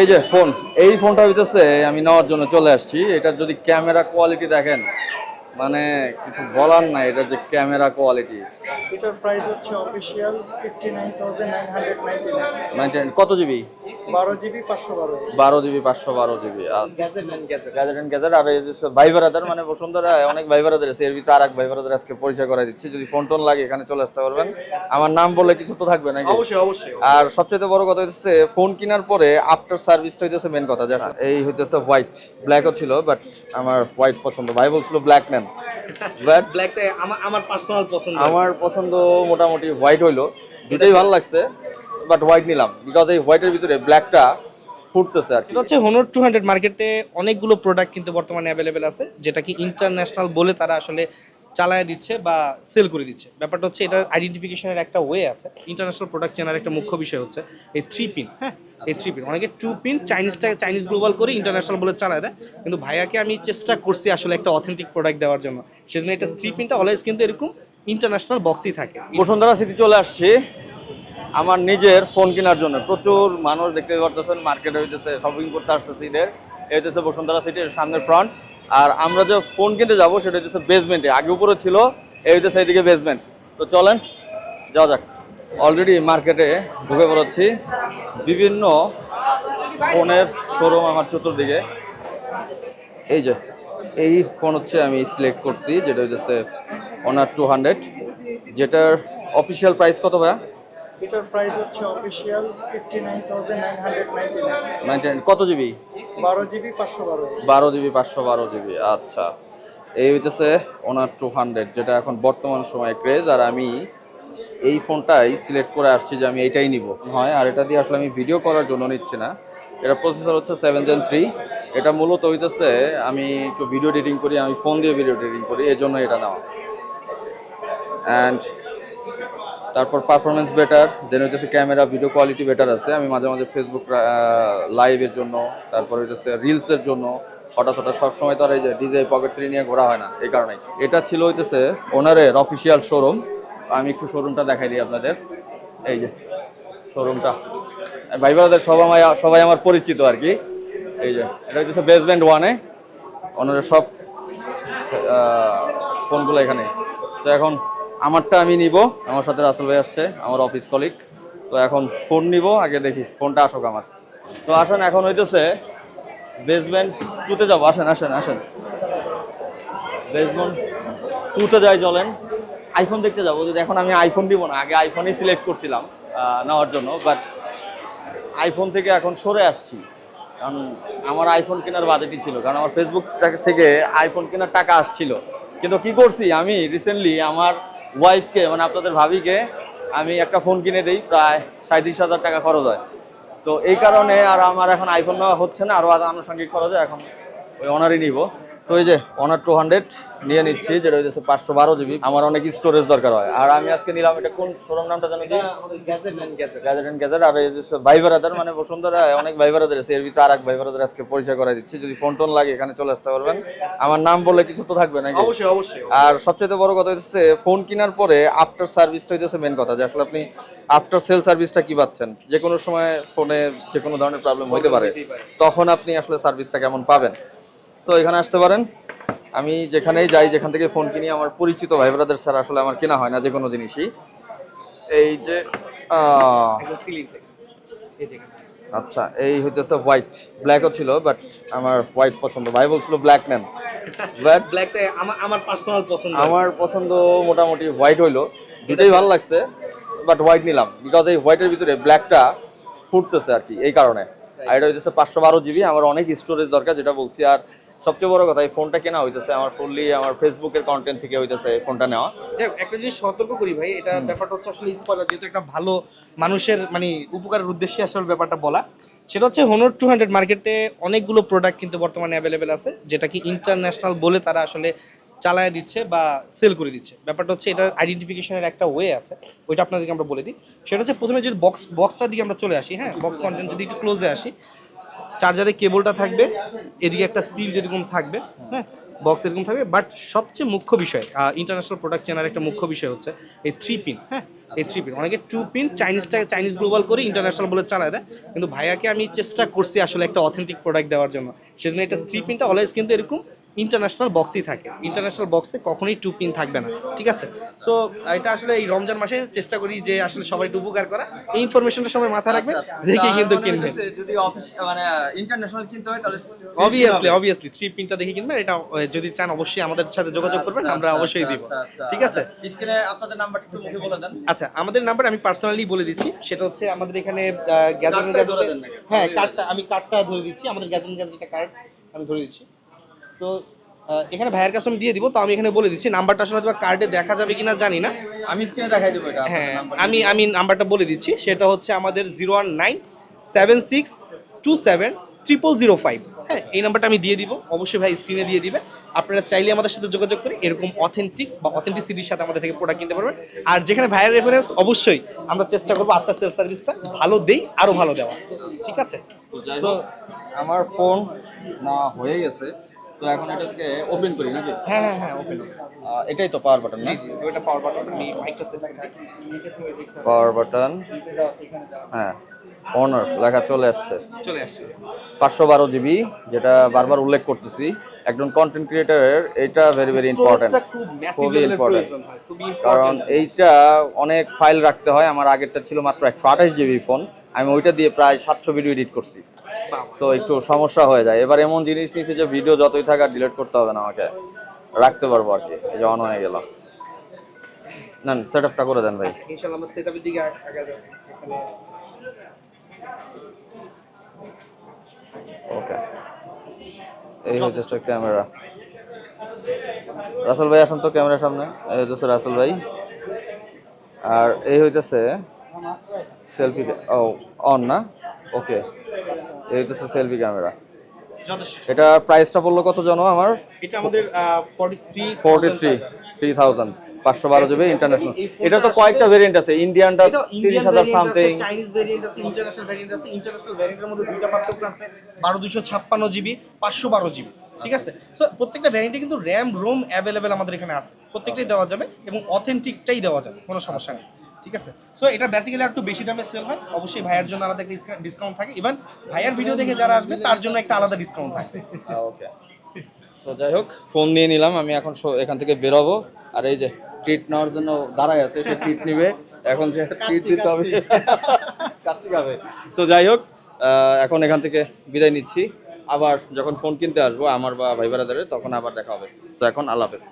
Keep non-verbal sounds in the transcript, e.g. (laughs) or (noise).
এই যে ফোন, এই ফোনটা হইতেছে আমি নেওয়ার জন্য চলে আসছি। এটার যদি ক্যামেরা কোয়ালিটি দেখেন মানে কিছু বলার নাই এটার যে ক্যামেরা কোয়ালিটি। এটার প্রাইস হচ্ছে নাইন নাইন কত জিবি বারো জিবি পাঁচশো বারো বারো জিবি পাঁচশো বারো জিবি আর গ্যাজেট আর এই যে ভাই বেড়াদার মানে বসুন্ধরা অনেক ভাই বেড়াদার আছে এর ভিতরে আর এক ভাই বেড়াদার আজকে পরিচয় করে দিচ্ছি। যদি ফোন টোন লাগে এখানে চলে আসতে পারবেন। আমার নাম বললে কিছু তো থাকবে নাকি? অবশ্যই অবশ্যই আর সবচেয়ে বড় কথা হচ্ছে ফোন কেনার পরে আফটার সার্ভিসটা হইতেছে মেন কথা যে এই হইতেছে হোয়াইট ব্ল্যাকও ছিল বাট আমার হোয়াইট পছন্দ। ভাই বলছিল ব্ল্যাক নেন বাট ব্ল্যাকটা আমার পার্সোনাল পছন্দ। আমার পছন্দ মোটামুটি হোয়াইট হইল। দুটোই ভালো লাগছে বাট হোয়াইট নিলাম। বিকজ এই হোয়াইটের ভিতরে ব্ল্যাকটা ফুটতেছে আর এটা হচ্ছে হনর টু হান্ড্রেড মার্কেটে অনেকগুলো প্রোডাক্ট কিন্তু বর্তমানে অ্যাভেলেবেল আছে যেটা কি ইন্টারন্যাশনাল বলে তারা আসলে চালায় দিচ্ছে বা সেল করে দিচ্ছে। ব্যাপারটা হচ্ছে এটার আইডেন্টিফিকেশনের একটা ওয়ে আছে। ইন্টারন্যাশনাল প্রোডাক্ট চেনার একটা মুখ্য বিষয় হচ্ছে এই থ্রি পিন হ্যাঁ? এই থ্রি পিন অনেকে টু পিন চাইনিজটা চাইনিজ গ্লোবাল করে ইন্টারন্যাশনাল বলে চালায় দেয়। কিন্তু ভাইয়াকে আমি চেষ্টা করছি আসলে একটা অথেন্টিক প্রোডাক্ট দেওয়ার জন্য। সেজন্য এটা থ্রি পিনটা অলওয়েজ কিন্তু এরকম ইন্টারন্যাশনাল বক্সই থাকে। বসুন্ধরা সিটি চলে আসছি। আমার নিজের ফোন কেনার জন্য। প্রচুর মানুষ দেখতে পারতেছেন মার্কেটে হইতেছে শপিং করতে আসতেছে ঈদের। এই হইতেছে বসুন্ধরা সিটির সামনের ফ্রন্ট আর আমরা যে ফোন কিনতে যাব, সেটা হচ্ছে বেসমেন্টে আগে উপরে ছিল, এই হইতেছে এইদিকে বেসমেন্ট তো চলেন, যাওয়া যাক। অলরেডি মার্কেটে ঢুকে পড়াচ্ছি বিভিন্ন ফোনের শোরুম আমার চতুর্দিকে। এই যে এই ফোন হচ্ছে আমি সিলেক্ট করছি যেটা হচ্ছে অনার টু হান্ড্রেড যেটার অফিসিয়াল প্রাইস কত ভাইয়া? এটার প্রাইস হচ্ছে হান্ড্রেড নাইনটি কত জিবি বারো জিবি পাঁচশো বারো বারো জিবি পাঁচশো বারো জিবি আচ্ছা। এই হইতেছে ওনার টু হান্ড্রেড যেটা এখন বর্তমান সময়ে ক্রেজ আর আমি এই ফোনটাই সিলেক্ট করে আসছি যে আমি এইটাই নিব। হয়, আর এটা দিয়ে আসলে আমি ভিডিও করার জন্য নিচ্ছি না। এটা প্রসেসর হচ্ছে সেভেন জেন থ্রি এটা মূলত হইতেছে আমি একটু ভিডিও এডিটিং করি, আমি ফোন দিয়ে ভিডিও এডিটিং করি এই জন্য এটা নেওয়া। অ্যান্ড তারপর পারফরমেন্স বেটার দেন হইতেছে ক্যামেরা ভিডিও কোয়ালিটি বেটার আছে। আমি মাঝে মাঝে ফেসবুক লাইভের জন্য, তারপর হইতেছে রিলসের জন্য, হঠাৎ হঠাৎ সবসময় তো আর এই যে ডিজে পকেট থ্রি নিয়ে ঘোরা হয় না, এই কারণেই। এটা ছিল হইতেছে ওনারের অফিসিয়াল শোরুম আমি একটু শোরুমটা দেখাই দিই আপনাদের। এই যে শোরুমটা ভাই বোনদের সবাই সবাই আমার পরিচিত আর কি। এই যে, এটা হচ্ছে বেসমেন্ট ওয়ানে ওনাদের সব ফোনগুলো এখানে। তো এখন আমারটা আমি নিব। আমার সাথে রাসেল ভাই আসছে, আমার অফিস কলিগ তো এখন ফোন নিব, আগে দেখি ফোনটা আসুক আমার। তো আসেন, এখন হইতেছে বেসমেন্ট টুতে যাব। আসেন আসেন আসেন। বেসমেন্ট টুতে যাই, চলেন। আইফোন দেখতে যাব। যদি এখন আমি আইফোন দিব না, আগে আইফোনই সিলেক্ট করছিলাম নেওয়ার জন্য বাট আইফোন থেকে এখন সরে আসছি। কারণ আমার আইফোন কেনার বাজেটই ছিল, কারণ আমার ফেসবুক থেকে আইফোন কেনার টাকা আসছিল। কিন্তু কি করছি, আমি রিসেন্টলি আমার ওয়াইফকে মানে আপনাদের ভাবিকে, আমি একটা ফোন কিনে দিই, প্রায় সাঁত্রিশ হাজার টাকা খরচ হয়। তো এই কারণে আর আমার এখন আইফোন নেওয়া হচ্ছে না আরও আনুষঙ্গিক খরচ হয় এখন ওই অনারই নিব। তো এই যে অনার টু হান্ড্রেড নিয়ে নিচ্ছি যেটা হচ্ছে পাঁচশো বারো জিবি আমার অনেক স্টোরেজ দরকার হয়। আর আমি আজকে নিলাম এটা কোন শোরুম নামটা জানি কি? গ্যাজেট অ্যান্ড গ্যাজেট আর এই যে ভাই মানে বসুন্ধরা অনেক ভাই বেড়াদার আছে। এর ভিতরে আর এক ভাই বেড়াদার আজকে পরিচয় করে দিচ্ছি। যদি ফোন টোন লাগে এখানে চলে আসতে পারবেন। আমার নাম বললে কিছু তো থাকবে নাকি? অবশ্যই অবশ্যই আর সবচেয়ে বড় কথা হচ্ছে ফোন কেনার পরে আফটার সার্ভিসটা হচ্ছে মেন কথা। যে আসলে আপনি আফটার সেল সার্ভিসটা কি পাচ্ছেন? যে কোনো সময় ফোনে যে কোনো ধরনের প্রবলেম হতে পারে। তখন আপনি আসলে সার্ভিসটা কেমন পাবেন? তো এখানে আসতে পারেন। আমি যেখানেই যাই যেখান থেকে ফোন কিনি আমার পরিচিত ভাই ব্রাদার স্যার আসলে আমার কেনা হয় না যে কোনো জিনিসই। এই যে আচ্ছা এই হইতেছে হোয়াইট ব্ল্যাকও ছিল বাট আমার হোয়াইট পছন্দ। ভাই বলছিল ব্ল্যাক নেন বাট ব্ল্যাকটা আমার আমার পার্সোনাল পছন্দ। আমার পছন্দ মোটামুটি হোয়াইট হইল। দুটোই ভালো লাগছে বাট হোয়াইট নিলাম। বিকজ এই হোয়াইটের ভিতরে ব্ল্যাকটা ফুটতেছে আর কি এই কারণে। আর এটা হইতেছে পাঁচশো বারো জিবি আমার অনেক স্টোরেজ দরকার যেটা বলছি আর সবচেয়ে বড় কথা এই ফোনটা কেনা হইতেছে আমার ফুললি আমার ফেসবুকের কন্টেন্ট থেকে হইতেছে ফোনটা নেওয়া। একটা জিনিস সতর্ক করি ভাই এটা ব্যাপারটা হচ্ছে আসলে স্পয়লার যেহেতু একটা ভালো মানুষের মানে উপকারের উদ্দেশ্যে আসলে ব্যাপারটা বলা সেটা হচ্ছে হনর টু হান্ড্রেড মার্কেটে অনেকগুলো প্রোডাক্ট কিন্তু বর্তমানে অ্যাভেলেবেল আছে যেটা কি ইন্টারন্যাশনাল বলে তারা আসলে চালায় দিচ্ছে বা সেল করে দিচ্ছে। ব্যাপারটা হচ্ছে এটার আইডেন্টিফিকেশনের একটা ওয়ে আছে ওইটা আপনাদেরকে আমরা বলে দিই। সেটা হচ্ছে প্রথমে যদি বক্স বক্সটার দিকে আমরা চলে আসি হ্যাঁ? বক্স কন্টেন্ট যদি একটু ক্লোজে আসি চার্জারের কেবলটা থাকবে, এদিকে একটা সিল যেরকম থাকবে হ্যাঁ বক্স এরকম থাকবে বাট সবচেয়ে মুখ্য বিষয় ইন্টারন্যাশনাল প্রোডাক্ট চেনার একটা মুখ্য বিষয় হচ্ছে এই থ্রি পিন হ্যাঁ এই থ্রি পিন অনেকে টু পিন চাইনিজটা চাইনিজ গ্লোবাল করে ইন্টারন্যাশনাল বলে চালায় দেয়, কিন্তু ভাইয়াকে আমি চেষ্টা করছি আসলে একটা অথেন্টিক প্রোডাক্ট দেওয়ার জন্য, সেজন্য এটা থ্রি পিনটা অলওয়েজ কিন্তু এরকম ইন্টারন্যাশনাল বক্সেই থাকে। ইন্টারন্যাশনাল বক্সে কখনোই টু পিন থাকবে না ঠিক আছে? সো এটা আসলে এই রমজান মাসে চেষ্টা করি যে আসলে সবাই একটু উপকার করা। এই ইনফরমেশনটা সবাই মাথায় রাখবে রেখে কিন্তু কিনবেন। যদি অফিস মানে ইন্টারন্যাশনাল কিনতে হয় তাহলে অবভিয়াসলি অবভিয়াসলি থ্রি পিনটা দেখে কিনবেন এটা যদি চান অবশ্যই আমাদের সাথে যোগাযোগ করবেন আমরা অবশ্যই দিব ঠিক আছে? স্ক্রিনে আপনাদের নাম্বারটা একটু মুখে বলে দেন। আচ্ছা আমাদের নাম্বার আমি পার্সোনালি বলে দিচ্ছি সেটা হচ্ছে আমাদের এখানে গ্যাজেট গ্যাজেট হ্যাঁ কার্ডটা আমি কার্ডটা ধরে দিচ্ছি আমাদের গ্যাজেট গ্যাজেটটা কার্ড আমি ধরে দিচ্ছি। সো এখানে ভাইয়ের কাছে আমি দিয়ে দিব। তো আমি এখানে বলে দিচ্ছি নাম্বারটা আসলে হয়তো কার্ডে দেখা যাবে কিনা জানি না। আমি স্ক্রিনে দেখাই দেবো এটা হ্যাঁ আমি আমি নাম্বারটা বলে দিচ্ছি। সেটা হচ্ছে আমাদের zero one nine seven six two seven triple zero five. হ্যাঁ এই নাম্বারটা আমি দিয়ে দিব। অবশ্যই ভাই স্ক্রিনে দিয়ে দিবে। আপনারা চাইলে আমাদের সাথে যোগাযোগ করে এরকম অথেন্টিক বা অথেন্টিসিটির সাথে আমাদের থেকে প্রোডাক্ট কিনতে পারবেন। আর যেখানে ভাইয়ের রেফারেন্স অবশ্যই আমরা চেষ্টা করব আফটার সেল সার্ভিসটা ভালো দেই আরও ভালো দেওয়া ঠিক আছে? হোক, আমার ফোন না হয়ে গেছে। তো এখন এটাকে ওপেন করি নাকি? হ্যাঁ হ্যাঁ হ্যাঁ ওপেন এটাই তো পাওয়ার বাটন না? জি ওইটা পাওয়ার বাটন আমি মাইকটা সেট পাওয়ার বাটন হ্যাঁ অনার লেখা চলে আসছে। চলে আসছে। পাঁচশো বারো জিবি যেটা বারবার উল্লেখ করতেছি। একজন কন্টেন্ট ক্রিয়েটারের এটা ভেরি ভেরি ইম্পর্টেন্ট খুবই খুবই কারণ এইটা অনেক ফাইল রাখতে হয়। আমার আগেরটা ছিল মাত্র একশো আঠাশ জিবি ফোন আমি ওইটা দিয়ে প্রায় সাতশো ভিডিও এডিট করছি। তো একটু সমস্যা হয়ে যায়। এবার এমন জিনিস নিয়েছে যে ভিডিও যতই থাকা ডিলিট করতে হবে না আমাকে। রাখতে পারব আর কি। এই যে অন হয়ে গেল। না সেট আপটা করে দেন ভাই। ইনশাআল্লাহ আমরা সেটআপের দিকে আগ- যাচ্ছি। এখানে ওকে এই হচ্ছে ক্যামেরা রাসেল ভাই আসুন তো ক্যামেরার সামনে। এই হইতেছে রাসেল ভাই। আর এই হইতেছে সেলফি ও অন না? ওকে হইতেছে সেলফি ক্যামেরা যথেষ্ট। এটা প্রাইসটা বলল কত জানো আমার? এটা আমাদের forty three forty three three thousand পাঁচশো বারো জিবি ইন্টারন্যাশনাল এটা তো কয়েকটা ভেরিয়েন্ট আছে ইন্ডিয়ানটা এটা তিরিশ ইন্ডিয়ান হাজার ভেরিয়েন্ট আছে সামথিং চাইনিজ ভেরিয়েন্ট আছে ইন্টারন্যাশনাল ভেরিয়েন্ট আছে ইন্টারন্যাশনাল ভেরিয়েন্টের মধ্যে দুইটা পার্থক্য আছে বারো দুশো ছাপ্পান্ন জিবি পাঁচশো বারো জিবি ঠিক আছে? সো প্রত্যেকটা ভ্যারিয়েন্টে কিন্তু র্যাম রোম অ্যাভেলেবেল আমাদের এখানে আছে। প্রত্যেকটাই দেওয়া যাবে এবং অথেন্টিকটাই দেওয়া যাবে কোনো সমস্যা নেই। ঠিক আছে? সো এটা বেসিক্যালি একটু বেশি দামে সেল হয়। অবশ্যই ভাইয়ের জন্য আলাদা একটা ডিসকাউন্ট থাকে। ইভেন ভাইয়ের ভিডিও দেখে যারা আসবে তার জন্য একটা আলাদা ডিসকাউন্ট থাকবে ওকে তো যাই হোক ফোন নিয়ে নিলাম। আমি এখন এখান থেকে বেরোবো। আর এই যে ট্রিট নেওয়ার জন্য দাঁড়ায় আছে সে ট্রিট নিবে। এখন সে ট্রিট দিতে হবে কাচ্চি (laughs) খাবে। তো যাই হোক এখন এখান থেকে বিদায় নিচ্ছি। আবার যখন ফোন কিনতে আসব আমার বা ভাই তখন আবার দেখা হবে। সো এখন আল্লাহ হাফেজ।